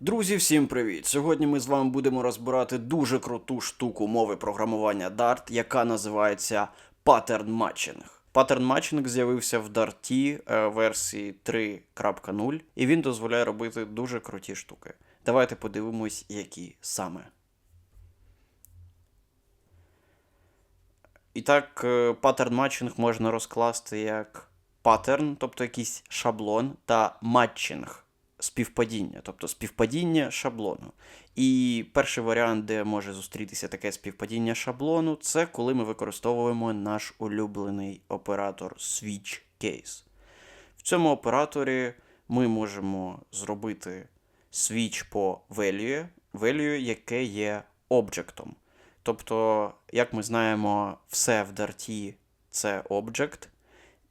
Друзі, всім привіт! Сьогодні ми з вами будемо розбирати дуже круту штуку мови програмування Dart, яка називається Pattern Matching. Pattern Matching з'явився в Dart е, версії 3.0, і він дозволяє робити дуже круті штуки. Давайте подивимось, які саме. І так, паттерн матчинг можна розкласти як паттерн, тобто якийсь шаблон, та матчинг співпадіння, тобто співпадіння шаблону. І перший варіант, де може зустрітися таке співпадіння шаблону, це коли ми використовуємо наш улюблений оператор switch case. В цьому операторі ми можемо зробити switch по value, value, яке є об'єктом. Тобто, як ми знаємо, все в Dart це об'єкт,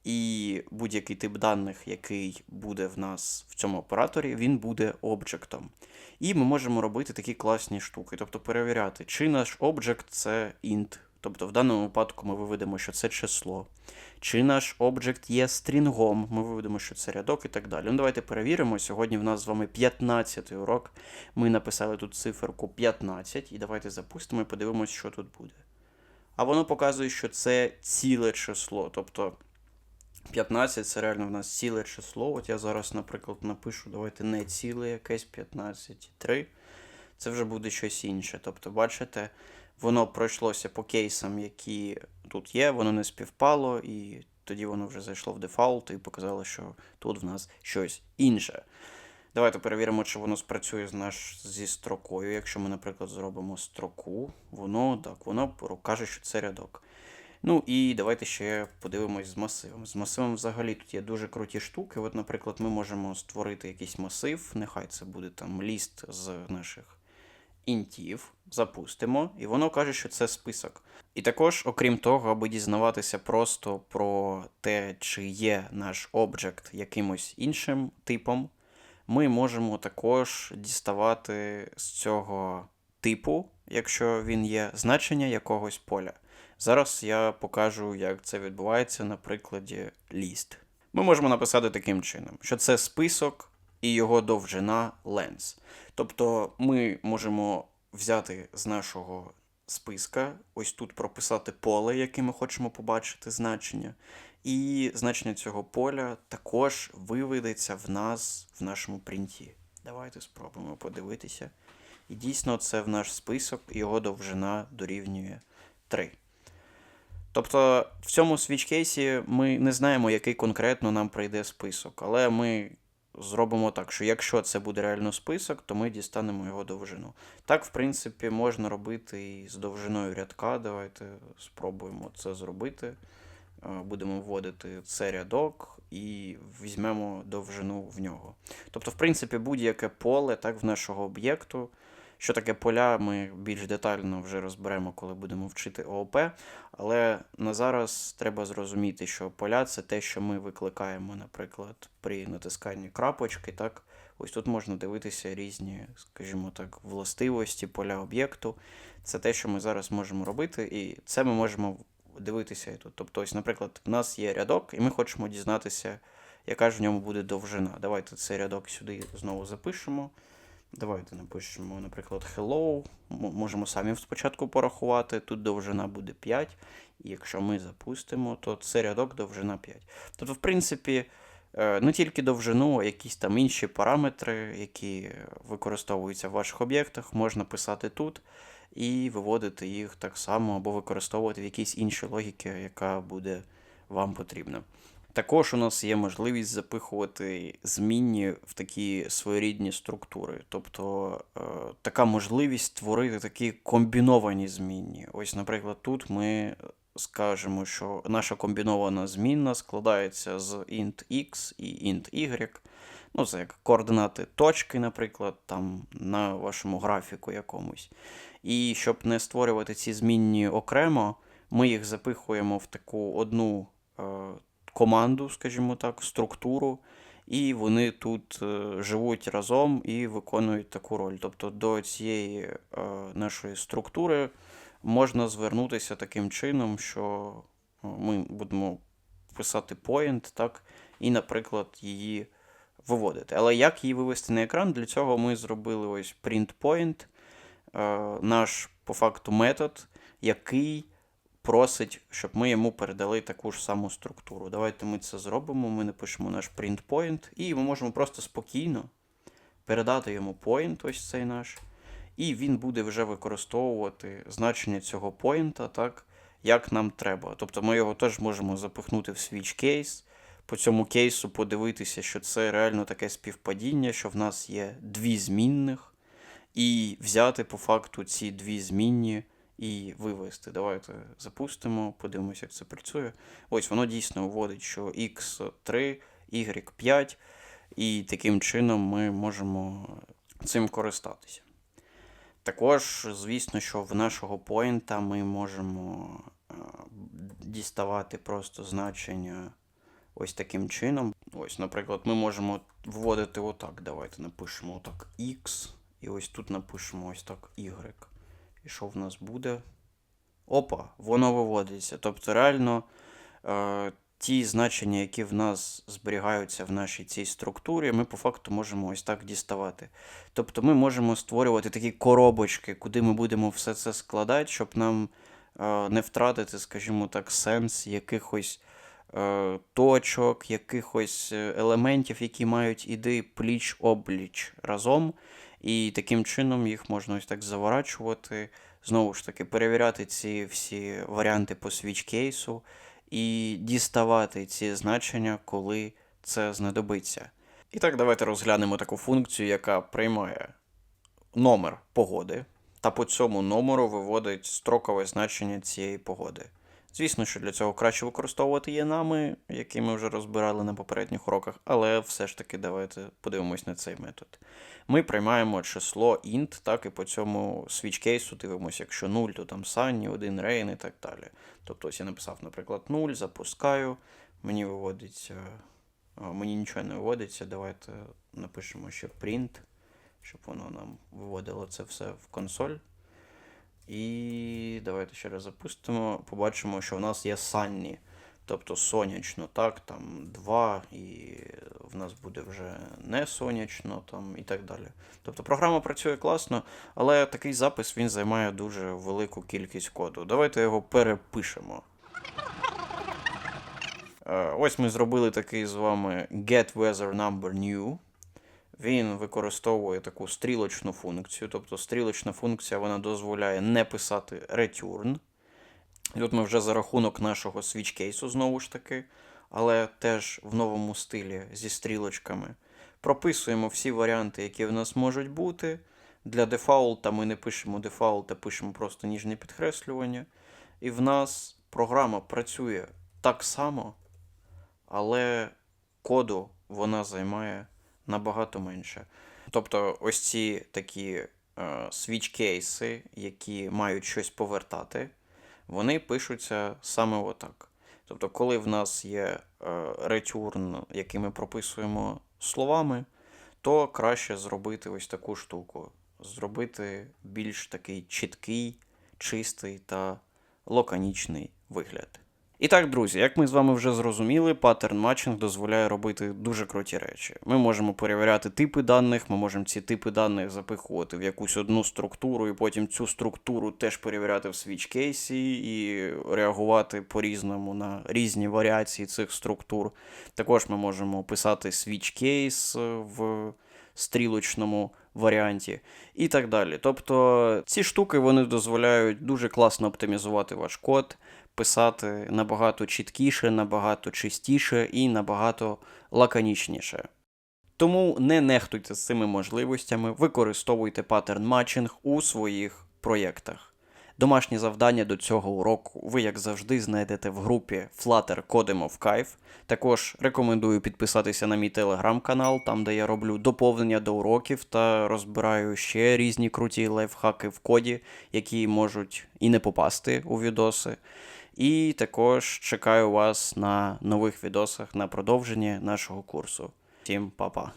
і будь-який тип даних, який буде в нас в цьому операторі, він буде об'єктом. І ми можемо робити такі класні штуки, тобто перевіряти, чи наш об'єкт це int, тобто в даному випадку ми виведемо, що це число, чи наш об'єкт є стрінгом, ми виведемо, що це рядок і так далі. Ну, давайте перевіримо. Сьогодні в нас з вами 15 урок. Ми написали тут циферку 15, і давайте запустимо і подивимось, що тут буде. А воно показує, що це ціле число. Тобто 15 це реально в нас ціле число. От я зараз, наприклад, напишу, давайте не ціле якесь 15,3. Це вже буде щось інше. Тобто, бачите, воно пройшлося по кейсам, які тут є, воно не співпало, і тоді воно вже зайшло в дефолт і показало, що тут в нас щось інше. Давайте перевіримо, чи воно спрацює з наш, зі строкою. Якщо ми, наприклад, зробимо строку, воно так, воно каже, що це рядок. Ну і давайте ще подивимось з масивом. З масивом взагалі тут є дуже круті штуки. От, наприклад, ми можемо створити якийсь масив, нехай це буде там ліст з наших інтів, запустимо, і воно каже, що це список. І також, окрім того, аби дізнаватися просто про те, чи є наш об'єкт якимось іншим типом, ми можемо також діставати з цього типу, якщо він є, значення якогось поля. Зараз я покажу, як це відбувається на прикладі ліст. Ми можемо написати таким чином, що це список і його довжина lens. Тобто ми можемо взяти з нашого списка, ось тут прописати поле, яке ми хочемо побачити значення. І значення цього поля також виведеться в нас в нашому принті. Давайте спробуємо подивитися. І дійсно, це в наш список, його довжина дорівнює 3. Тобто в цьому свіч-кейсі ми не знаємо, який конкретно нам прийде список, але ми зробимо так, що якщо це буде реально список, то ми дістанемо його довжину. Так, в принципі, можна робити і з довжиною рядка. Давайте спробуємо це зробити. Будемо вводити це рядок і візьмемо довжину в нього. Тобто, в принципі, будь-яке поле так, в нашого об'єкту. Що таке поля, ми більш детально вже розберемо, коли будемо вчити ООП. Але на зараз треба зрозуміти, що поля це те, що ми викликаємо, наприклад, при натисканні крапочки. Так? Ось тут можна дивитися різні, скажімо так, властивості поля об'єкту. Це те, що ми зараз можемо робити, і це ми можемо дивитися тут. Тобто, ось, наприклад, в нас є рядок, і ми хочемо дізнатися, яка ж в ньому буде довжина. Давайте цей рядок сюди знову запишемо. Давайте напишемо, наприклад, hello. Можемо самі спочатку порахувати. Тут довжина буде 5. І якщо ми запустимо, то це рядок довжина 5. Тобто, в принципі, не тільки довжину, а якісь там інші параметри, які використовуються в ваших об'єктах, можна писати тут і виводити їх так само, або використовувати в якійсь іншій логіки, яка буде вам потрібна. Також у нас є можливість запихувати змінні в такі своєрідні структури. Тобто е, така можливість створити такі комбіновані змінні. Ось, наприклад, тут ми скажемо, що наша комбінована змінна складається з int x і int y. Ну, це як координати точки, наприклад, там на вашому графіку якомусь. І щоб не створювати ці змінні окремо, ми їх запихуємо в таку одну. Команду, скажімо так, структуру, і вони тут е, живуть разом і виконують таку роль. Тобто до цієї е, нашої структури можна звернутися таким чином, що е, ми будемо писати point, так, і, наприклад, її виводити. Але як її вивести на екран? Для цього ми зробили ось print point, наш по факту метод, який просить, щоб ми йому передали таку ж саму структуру. Давайте ми це зробимо. Ми напишемо наш print point, і ми можемо просто спокійно передати йому point, ось цей наш, і він буде вже використовувати значення цього поінта, так, як нам треба. Тобто ми його теж можемо запихнути в switch case, по цьому кейсу подивитися, що це реально таке співпадіння, що в нас є дві змінних, і взяти по факту ці дві змінні і вивести. Давайте запустимо, подивимося, як це працює. Ось воно дійсно вводить, що x3, y5, і таким чином ми можемо цим користатися. Також, звісно, що в нашого поінта ми можемо е, діставати просто значення ось таким чином. Ось, наприклад, ми можемо вводити отак. Давайте напишемо отак x, і ось тут напишемо ось так y. І що в нас буде? Опа, воно виводиться. Тобто, реально, е, ті значення, які в нас зберігаються в нашій цій структурі, ми по факту можемо ось так діставати. Тобто ми можемо створювати такі коробочки, куди ми будемо все це складати, щоб нам е, не втратити, скажімо так, сенс якихось е, точок, якихось е, елементів, які мають іди пліч-обліч разом. І таким чином їх можна ось так заворачувати. Знову ж таки, перевіряти ці всі варіанти по switch кейсу і діставати ці значення, коли це знадобиться. І так, давайте розглянемо таку функцію, яка приймає номер погоди, та по цьому номеру виводить строкове значення цієї погоди. Звісно, що для цього краще використовувати є нами, які ми вже розбирали на попередніх уроках, але все ж таки давайте подивимось на цей метод. Ми приймаємо число int, так, і по цьому switch кейсу дивимося, якщо 0, то там sunny, 1 rain і так далі. Тобто ось я написав, наприклад, 0, запускаю, мені виводиться, мені нічого не виводиться. Давайте напишемо ще print, щоб воно нам виводило це все в консоль. І давайте ще раз запустимо. Побачимо, що в нас є санні. Тобто сонячно, так, там 2, і в нас буде вже не сонячно, там і так далі. Тобто програма працює класно, але такий запис він займає дуже велику кількість коду. Давайте його перепишемо. Е, Ось ми зробили такий з вами get weather number new. Він використовує таку стрілочну функцію. Тобто стрілочна функція вона дозволяє не писати return. Тут ми вже за рахунок нашого switch кейсу, знову ж таки, але теж в новому стилі зі стрілочками. Прописуємо всі варіанти, які в нас можуть бути. Для дефаулта ми не пишемо дефаулт, а пишемо просто ніжне підкреслювання. І в нас програма працює так само, але коду вона займає набагато менше. Тобто, ось ці такі е, switch кейси, які мають щось повертати, вони пишуться саме отак. Тобто, коли в нас є е, return, який ми прописуємо словами, то краще зробити ось таку штуку. Зробити більш такий чіткий, чистий та лаконічний вигляд. І так, друзі, як ми з вами вже зрозуміли, паттерн матчинг дозволяє робити дуже круті речі. Ми можемо перевіряти типи даних, ми можемо ці типи даних запихувати в якусь одну структуру, і потім цю структуру теж перевіряти в switch кейсі і реагувати по-різному на різні варіації цих структур. Також ми можемо писати switch кейс в стрілочному варіанті і так далі. Тобто ці штуки вони дозволяють дуже класно оптимізувати ваш код писати набагато чіткіше, набагато чистіше і набагато лаконічніше. Тому не нехтуйте з цими можливостями, використовуйте паттерн матчинг у своїх проєктах. Домашні завдання до цього уроку ви, як завжди, знайдете в групі Flutter Codemo в Кайф. Також рекомендую підписатися на мій телеграм-канал, там де я роблю доповнення до уроків та розбираю ще різні круті лайфхаки в коді, які можуть і не попасти у відоси. І також чекаю вас на нових відосах на продовження нашого курсу. Всім па-па!